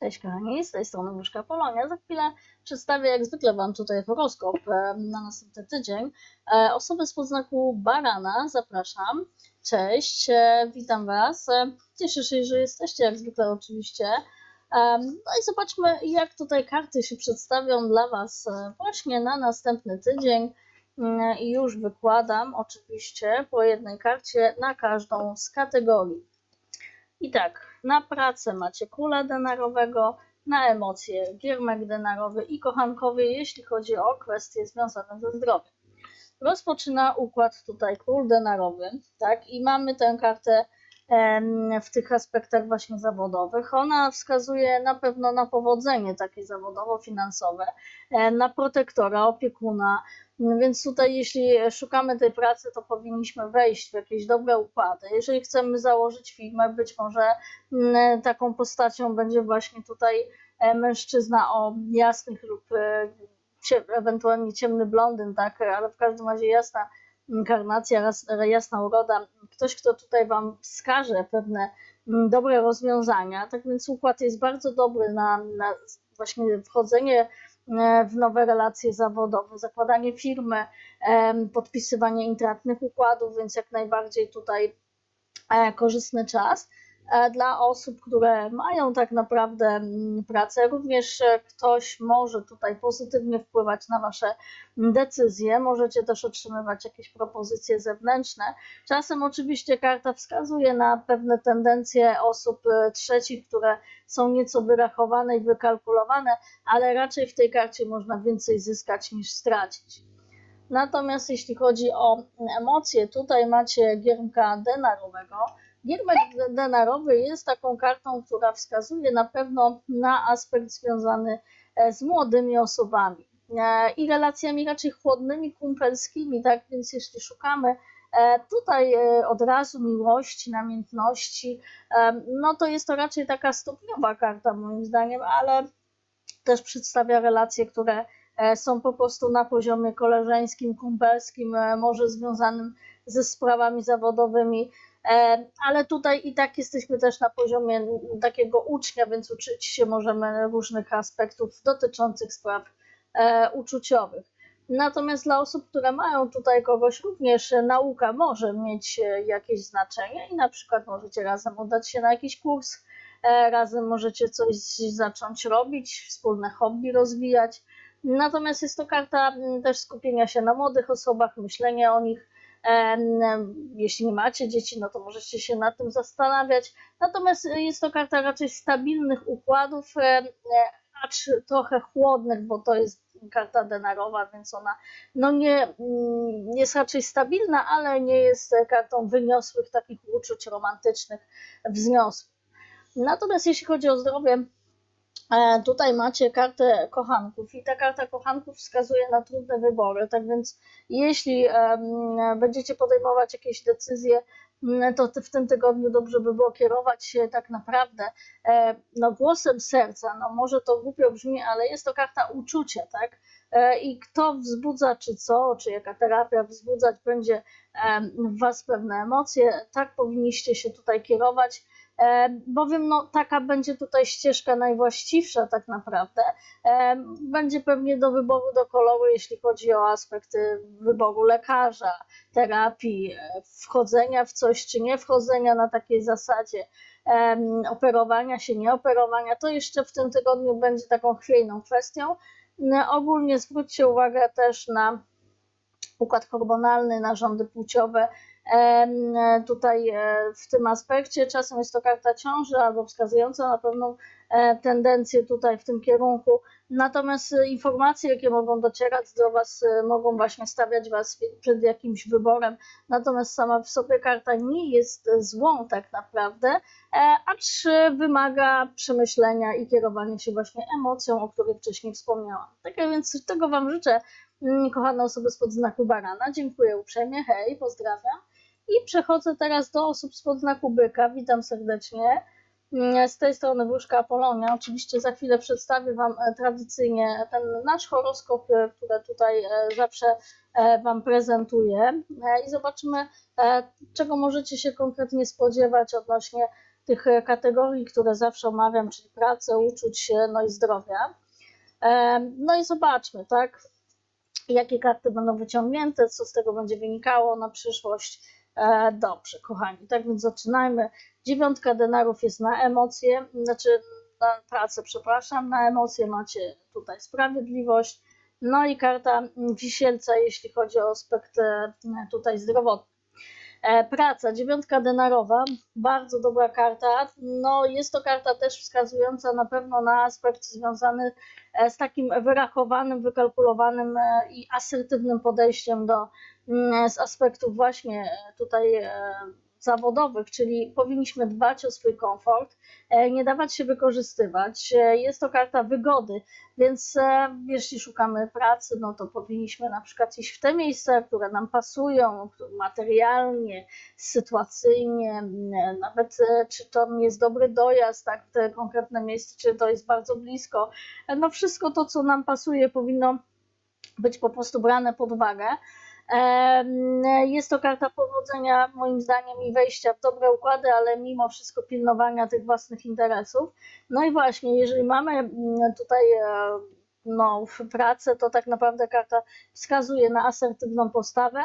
Cześć kochani, z tej strony Myszka Polonia. Za chwilę przedstawię jak zwykle Wam tutaj horoskop e, na następny tydzień. E, Osoby z podznaku Barana zapraszam. Cześć, e, witam Was. Cieszę się, że jesteście jak zwykle oczywiście. No i zobaczmy jak tutaj karty się przedstawią dla Was właśnie na następny tydzień. I już wykładam oczywiście po jednej karcie na każdą z kategorii. I tak, na pracę macie kula denarowego, na emocje giermek denarowy i kochankowy, jeśli chodzi o kwestie związane ze zdrowiem. Rozpoczyna układ tutaj król denarowy, tak, i mamy tę kartę w tych aspektach właśnie zawodowych. Ona wskazuje na pewno na powodzenie takie zawodowo-finansowe, e, na protektora, opiekuna, więc tutaj, jeśli szukamy tej pracy, to powinniśmy wejść w jakieś dobre układy. Jeżeli chcemy założyć firmę, być może taką postacią będzie właśnie tutaj e, mężczyzna o jasnych lub e, ewentualnie ciemny blondyn, tak, ale w każdym razie jasna karnacja, ras- jasna uroda, ktoś, kto tutaj Wam wskaże pewne mm, dobre rozwiązania. Tak więc układ jest bardzo dobry na, na właśnie wchodzenie e, w nowe relacje zawodowe, zakładanie firmy, em, podpisywanie intratnych układów, więc jak najbardziej tutaj e, korzystny czas. E, Dla osób, które mają tak naprawdę mm, pracę, również e, ktoś może tutaj pozytywnie wpływać na Wasze decyzje. Możecie też otrzymywać jakieś propozycje zewnętrzne. Czasem oczywiście karta wskazuje na pewne tendencje osób e, trzecich, które są nieco wyrachowane i wykalkulowane, ale raczej w tej karcie można więcej zyskać niż stracić. Natomiast jeśli chodzi o emocje, tutaj macie giermka denarowego. Giermek denarowy jest taką kartą, która wskazuje na pewno na aspekt związany e, z młodymi osobami e, i relacjami raczej chłodnymi, kumpelskimi, tak? Więc jeśli szukamy e, tutaj od razu miłości, namiętności, no to jest to raczej taka stopniowa karta moim zdaniem, ale też przedstawia relacje, które są po prostu na poziomie koleżeńskim, kumpelskim, może związanym ze sprawami zawodowymi, ale tutaj i tak jesteśmy też na poziomie takiego ucznia, więc uczyć się możemy różnych aspektów dotyczących spraw e, uczuciowych. Natomiast dla osób, które mają tutaj kogoś, również e, nauka może mieć e, jakieś znaczenie i na przykład możecie razem udać się na jakiś kurs, e, razem możecie coś zacząć robić, wspólne hobby rozwijać. Natomiast jest to karta też skupienia się na młodych osobach, myślenia o nich. Jeśli nie macie dzieci, no to możecie się nad tym zastanawiać. Natomiast jest to karta raczej stabilnych układów, e, acz trochę chłodnych, bo to jest karta denarowa, więc ona no nie, mm, jest raczej stabilna, ale nie jest kartą wyniosłych takich uczuć romantycznych, wzniosłych. Natomiast jeśli chodzi o zdrowie, Tutaj macie kartę kochanków i ta karta kochanków wskazuje na trudne wybory. Tak więc, jeśli będziecie podejmować jakieś decyzje, m, to w tym tygodniu dobrze by było kierować się tak naprawdę e, no, głosem serca. No, może to głupio brzmi, ale jest to karta uczucia, tak? E, I kto wzbudza, czy co, czy jaka terapia wzbudzać będzie w Was pewne emocje, tak powinniście się tutaj kierować. E, bowiem no, taka będzie tutaj ścieżka najwłaściwsza tak naprawdę. E, Będzie pewnie do wyboru, do koloru, jeśli chodzi o aspekty wyboru lekarza, terapii, e, wchodzenia w coś czy nie wchodzenia na takiej zasadzie, operowania się, nie operowania. To jeszcze w tym tygodniu będzie taką chwiejną kwestią. E, Ogólnie zwróćcie uwagę też na układ hormonalny, narządy płciowe. Tutaj e, w tym aspekcie czasem jest to karta ciąży albo wskazująca na pewną e, tendencję tutaj w tym kierunku. Natomiast informacje, jakie mogą docierać do Was, e, mogą właśnie stawiać Was przed jakimś wyborem. Natomiast sama w sobie karta nie jest złą tak naprawdę, acz wymaga przemyślenia i kierowania się właśnie emocją, o której wcześniej wspomniałam. Tak więc tego Wam życzę Mm, kochane osoby spod znaku barana. Dziękuję uprzejmie, hej, pozdrawiam. I przechodzę teraz do osób spod znaku byka. Witam serdecznie. Mm, Z tej strony Wróżka Apolonia. Oczywiście za chwilę przedstawię Wam e, tradycyjnie ten nasz horoskop, e, który tutaj e, zawsze Wam prezentuję. I zobaczymy, czego możecie się konkretnie spodziewać odnośnie tych kategorii, które zawsze omawiam, czyli pracę, uczuć, no i zdrowia. No i zobaczmy, tak, jakie karty będą wyciągnięte, co z tego będzie wynikało na przyszłość. E, Dobrze, kochani, tak więc zaczynajmy. Dziewiątka denarów jest na emocje, znaczy na pracę, przepraszam, na emocje macie tutaj sprawiedliwość. No i karta wisielca, jeśli chodzi o aspekt e, tutaj zdrowotny. E, Praca, dziewiątka denarowa, bardzo dobra karta. No, jest to karta też wskazująca na pewno na aspekt związany e, z takim wyrachowanym, wykalkulowanym e, i asertywnym podejściem do mm, z aspektów właśnie tutaj zawodowych, czyli powinniśmy dbać o swój komfort, e, nie dawać się wykorzystywać. E, Jest to karta wygody, więc e, jeśli szukamy pracy, no to powinniśmy na przykład iść w te miejsca, które nam pasują, materialnie, sytuacyjnie, nawet czy to jest dobry dojazd, tak, w te konkretne miejsce, czy to jest bardzo blisko. No wszystko to, co nam pasuje, powinno być po prostu brane pod uwagę. Jest to karta powodzenia, moim zdaniem, i wejścia w dobre układy, ale mimo wszystko pilnowania tych własnych interesów. No i właśnie, jeżeli mamy mm, tutaj e, no, w pracę, to tak naprawdę karta wskazuje na asertywną postawę,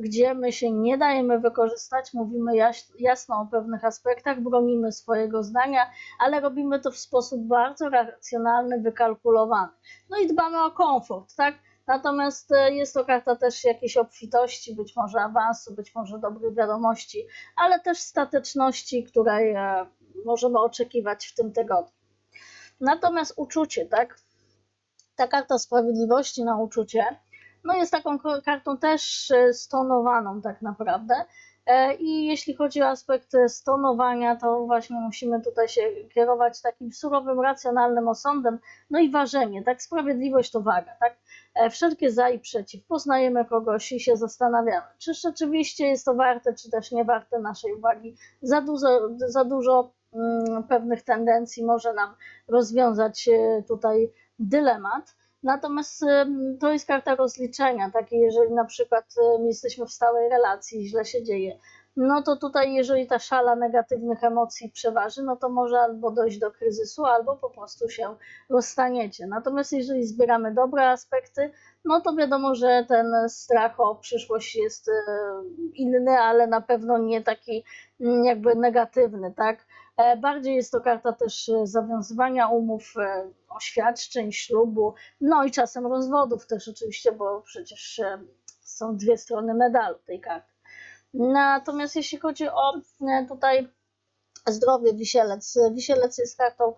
gdzie my się nie dajemy wykorzystać, mówimy jasno o pewnych aspektach, bronimy swojego zdania, ale robimy to w sposób bardzo racjonalny, wykalkulowany. No i dbamy o komfort, tak? Natomiast e, jest to karta też jakiejś obfitości, być może awansu, być może dobrych wiadomości, ale też stateczności, której e, możemy oczekiwać w tym tygodniu. Natomiast uczucie, tak? Ta karta sprawiedliwości na uczucie, no jest taką kartą też e, stonowaną tak naprawdę. I jeśli chodzi o aspekt stonowania, to właśnie musimy tutaj się kierować takim surowym, racjonalnym osądem, no i ważenie, tak? Sprawiedliwość to waga, tak? E, Wszelkie za i przeciw. Poznajemy kogoś i się zastanawiamy, czy rzeczywiście jest to warte, czy też nie warte naszej uwagi. Za dużo, za dużo mm, pewnych tendencji może nam rozwiązać e, tutaj dylemat. Natomiast em, to jest karta rozliczenia, takie jeżeli na przykład jesteśmy w stałej relacji źle się dzieje, no to tutaj jeżeli ta szala negatywnych emocji przeważy, no to może albo dojść do kryzysu, albo po prostu się rozstaniecie. Natomiast jeżeli zbieramy dobre aspekty, no to wiadomo, że ten strach o przyszłość jest e, inny, ale na pewno nie taki mm, jakby negatywny, tak? E, Bardziej jest to karta też e, zawiązywania umów, oświadczeń, ślubu, no i czasem rozwodów też oczywiście, bo przecież są dwie strony medalu tej karty. Natomiast jeśli chodzi o e, tutaj zdrowie wisielec, wisielec jest kartą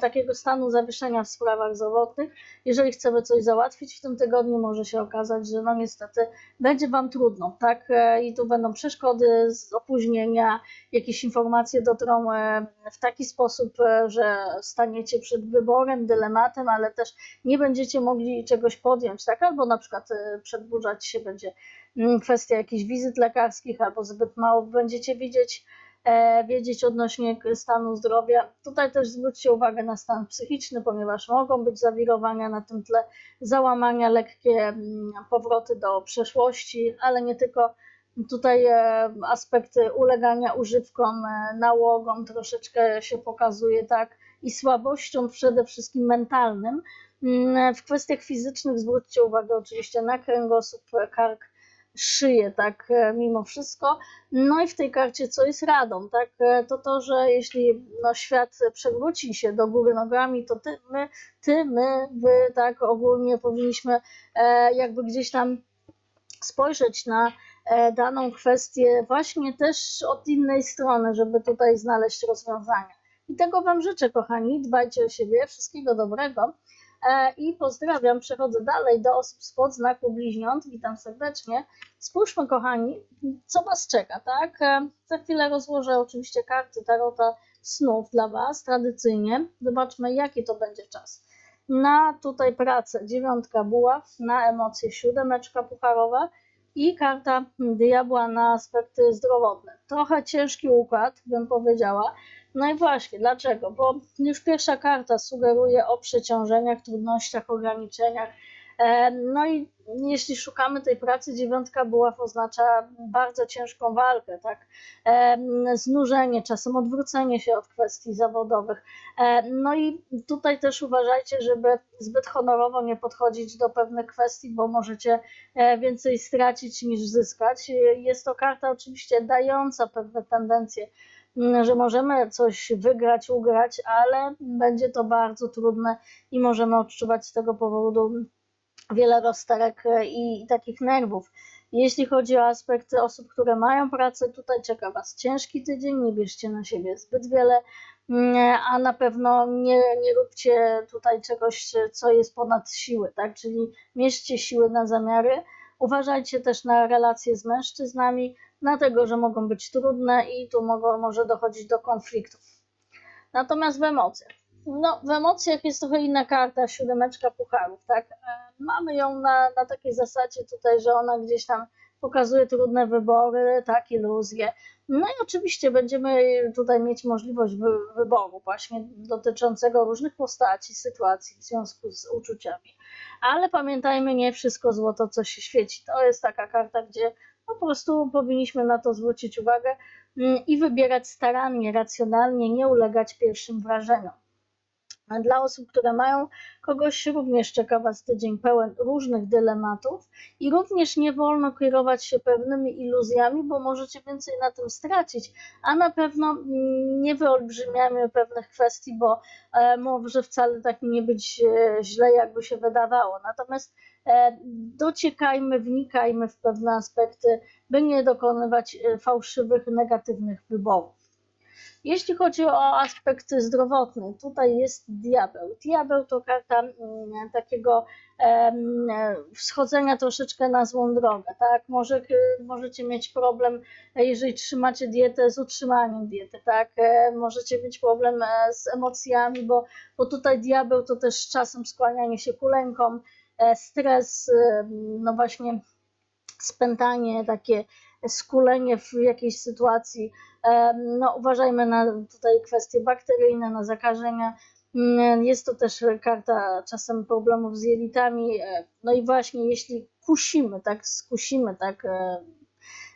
takiego stanu zawieszenia w sprawach zdrowotnych. Jeżeli chcemy coś załatwić w tym tygodniu, może się okazać, że no niestety będzie Wam trudno, tak? E, I tu będą przeszkody, opóźnienia, jakieś informacje dotrą e, w taki sposób, e, że staniecie przed wyborem, dylematem, ale też nie będziecie mogli czegoś podjąć, tak? Albo na przykład e, przedłużać się będzie mm, kwestia jakichś wizyt lekarskich, albo zbyt mało będziecie widzieć e, wiedzieć odnośnie stanu zdrowia. Tutaj też zwróćcie uwagę na stan psychiczny, ponieważ mogą być zawirowania na tym tle, załamania, lekkie mm, powroty do przeszłości, ale nie tylko. Tutaj e, aspekty ulegania używkom, e, nałogom troszeczkę się pokazuje, tak, i słabością przede wszystkim mentalnym. Mm, W kwestiach fizycznych zwróćcie uwagę oczywiście na kręgosłup, kark, szyję, tak, e, mimo wszystko. No i w tej karcie, co jest radą, tak, e, to to, że jeśli no, świat przewróci się do góry nogami, to ty, my, ty, my, wy, tak, ogólnie powinniśmy e, jakby gdzieś tam spojrzeć na e, daną kwestię właśnie też od innej strony, żeby tutaj znaleźć rozwiązania. I tego Wam życzę, kochani. Dbajcie o siebie, wszystkiego dobrego. E, I pozdrawiam, przechodzę dalej do osób spod znaku bliźniąt. Witam serdecznie. Spójrzmy, kochani, co Was czeka, tak? E, Za chwilę rozłożę oczywiście karty Tarota snów dla Was, tradycyjnie. Zobaczmy, jaki to będzie czas. Na tutaj pracę dziewiątka buław, na emocje siódemeczka pucharowa i karta diabła na aspekty zdrowotne. Trochę ciężki układ, bym powiedziała. No i właśnie, dlaczego? Bo już pierwsza karta sugeruje o przeciążeniach, trudnościach, ograniczeniach, E, No i jeśli szukamy tej pracy, dziewiątka buław oznacza bardzo ciężką walkę, tak? E, Znużenie, czasem odwrócenie się od kwestii zawodowych. E, No i tutaj też uważajcie, żeby zbyt honorowo nie podchodzić do pewnych kwestii, bo możecie więcej stracić niż zyskać. Jest to karta oczywiście dająca pewne tendencje, że możemy coś wygrać, ugrać, ale będzie to bardzo trudne i możemy odczuwać z tego powodu wiele rozterek e, i, i takich nerwów. Jeśli chodzi o aspekty osób, które mają pracę, tutaj czeka Was ciężki tydzień, nie bierzcie na siebie zbyt wiele, mm, a na pewno nie, nie róbcie tutaj czegoś, co jest ponad siły, tak? Czyli mierzcie siły na zamiary. Uważajcie też na relacje z mężczyznami, dlatego że mogą być trudne i tu mogą, może dochodzić do konfliktów. Natomiast w emocjach. No, w emocjach jest trochę inna karta, siódemeczka pucharów, tak? E, Mamy ją na, na takiej zasadzie tutaj, że ona gdzieś tam pokazuje trudne wybory, tak, iluzje. No i oczywiście będziemy tutaj mieć możliwość wy, wyboru właśnie dotyczącego różnych postaci, sytuacji w związku z uczuciami. Ale pamiętajmy, nie wszystko złoto, co się świeci. To jest taka karta, gdzie po prostu powinniśmy na to zwrócić uwagę mm, i wybierać starannie, racjonalnie, nie ulegać pierwszym wrażeniom. Dla osób, które mają kogoś, również czeka Was tydzień pełen różnych dylematów i również nie wolno kierować się pewnymi iluzjami, bo możecie więcej na tym stracić, a na pewno mm, nie wyolbrzymiamy pewnych kwestii, bo e, może wcale tak nie być e, źle, jakby się wydawało. Natomiast dociekajmy, wnikajmy w pewne aspekty, by nie dokonywać e, fałszywych, negatywnych wyborów. Jeśli chodzi o aspekt zdrowotny, tutaj jest diabeł. Diabeł to karta mm, takiego wschodzenia troszeczkę na złą drogę, tak? Może, możecie mieć problem, jeżeli trzymacie dietę, z utrzymaniem diety, tak? E, Możecie mieć problem e, z emocjami, bo, bo tutaj diabeł to też czasem skłanianie się ku lękom, e, stres, e, no właśnie spętanie, takie skulenie w jakiejś sytuacji. Em, No, uważajmy na tutaj kwestie bakteryjne, na zakażenia. Mm, Jest to też karta czasem problemów z jelitami. E, No i właśnie, jeśli kusimy, tak, skusimy, tak, e,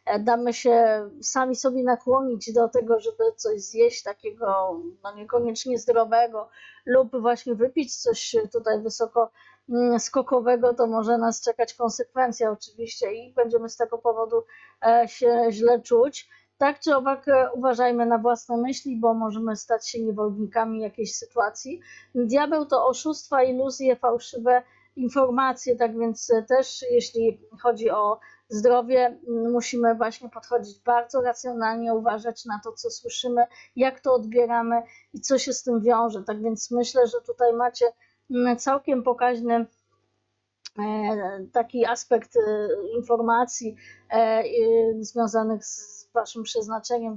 e, damy się sami sobie nakłonić do tego, żeby coś zjeść takiego no niekoniecznie zdrowego lub właśnie wypić coś tutaj wysoko skokowego, to może nas czekać konsekwencja oczywiście i będziemy z tego powodu e, się źle czuć. Tak czy owak e, uważajmy na własne myśli, bo możemy stać się niewolnikami jakiejś sytuacji. Diabeł to oszustwa, iluzje, fałszywe informacje, tak więc e, też jeśli chodzi o zdrowie, m, musimy właśnie podchodzić bardzo racjonalnie, uważać na to, co słyszymy, jak to odbieramy i co się z tym wiąże. Tak więc myślę, że tutaj macie całkiem pokaźny e, taki aspekt e, informacji e, związanych z Waszym przeznaczeniem,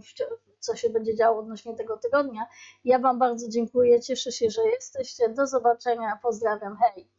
co się będzie działo odnośnie tego tygodnia. Ja Wam bardzo dziękuję, cieszę się, że jesteście. Do zobaczenia, pozdrawiam, hej!